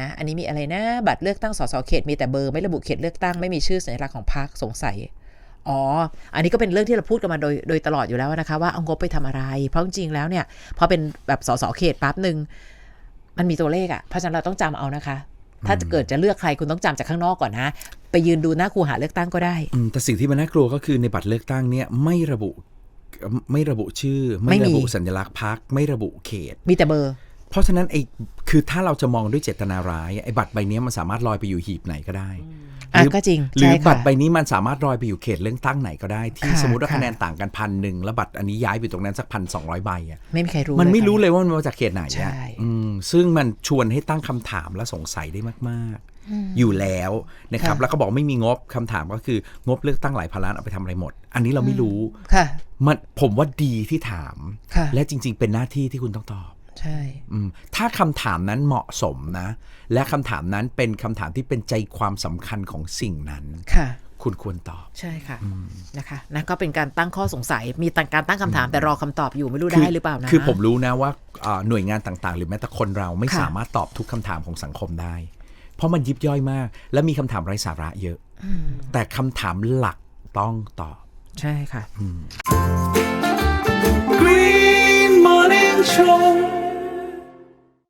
นะอันนี้มีอะไรนะบัตรเลือกตั้งสสเขตมีแต่เบอร์ไม่ระบุเขตเลือกตั้งไม่มีชื่อสัญลักษณ์ของพรรคสงสัยอ๋อ อันนี้ก็เป็นเรื่องที่เราพูดกันมาโดยโดยตลอดอยู่แล้วนะคะ ว่าเอางบไปทำอะไร เพราะจริงๆแล้วเนี่ยพอเป็นแบบสสเขตปั๊บหนึ่งมันมีตัวเลขอะ่ะเพราะฉะนั้นเราต้องจำเอานะคะ ถ้าจะเกิดจะเลือกใครคุณต้องจำจากข้างนอกก่อนนะ ไปยืนดูหน้าคูหาเลือกตั้งก็ได้อืมแต่สิ่งที่มันน่ากลัวก็คือในบัตรเลือกตั้งเนี่ยไม่ระบุไม่ระบุชื่อ ไม่ไม่มีระบุสัญลักษณ์พักไม่ระบุเขต มีแต่เบอร์ เพราะฉะนั้นไอ้คือถ้าเราจะมองด้วยเจตนาร้ายไอ้บัตรใบเนี้ยมันสามารถลอยไปอยู่หีบไหนก็ได้อะหรือก็จริงหรือใช่ค่ะบัตรใบนี้มันสามารถลอยไปอยู่เขตเลือกตั้งไหนก็ได้ ที่ค่ะสมมติว่าค่ะคะแนนต่างกันพันหนึ่งแล้วบัตรอันนี้ย้ายไปตรงนั้นสักพันสองร้อยใบอะไม่มีใครรู้มันไม่ค่ะรู้เลยว่ามันมาจากเขตไหนใช่อะอืมซึ่งมันชวนให้ตั้งคำถามและสงสัยได้มากๆ อยู่แล้วนะครับค่ะแล้วก็บอกไม่มีงบคำถามก็คืองบเลือกตั้งหลายพันล้านเอาไปทำอะไรหมด อันนี้เราไม่รู้ค่ะมันผมว่าดีที่ถามค่ะและจริง ๆ เป็นหน้าที่ที่คุณต้องตอบ ใช่อืมถ้าคำถามนั้นเหมาะสมนะ และคำถามนั้นเป็นคำถามที่เป็นใจความสำคัญของสิ่งนั้นค่ะคุณควรตอบ ใช่ค่ะนะคะนะก็เป็นการตั้งข้อสงสัยมีการตั้งคำถามแต่รอคำตอบอยู่ไม่รู้ได้หรือเปล่านะคือผมรู้นะว่าอ่าหน่วยงานต่างๆ หรือแม้แต่คนเราไม่ค่ะสามารถตอบทุกคำถามของสังคมได้ เพราะมันยิบย่อยมาก และมีคำถามไร้สาระเยอะ แต่คำถามหลักต้องตอบ ใช่ค่ะ Green Morning Show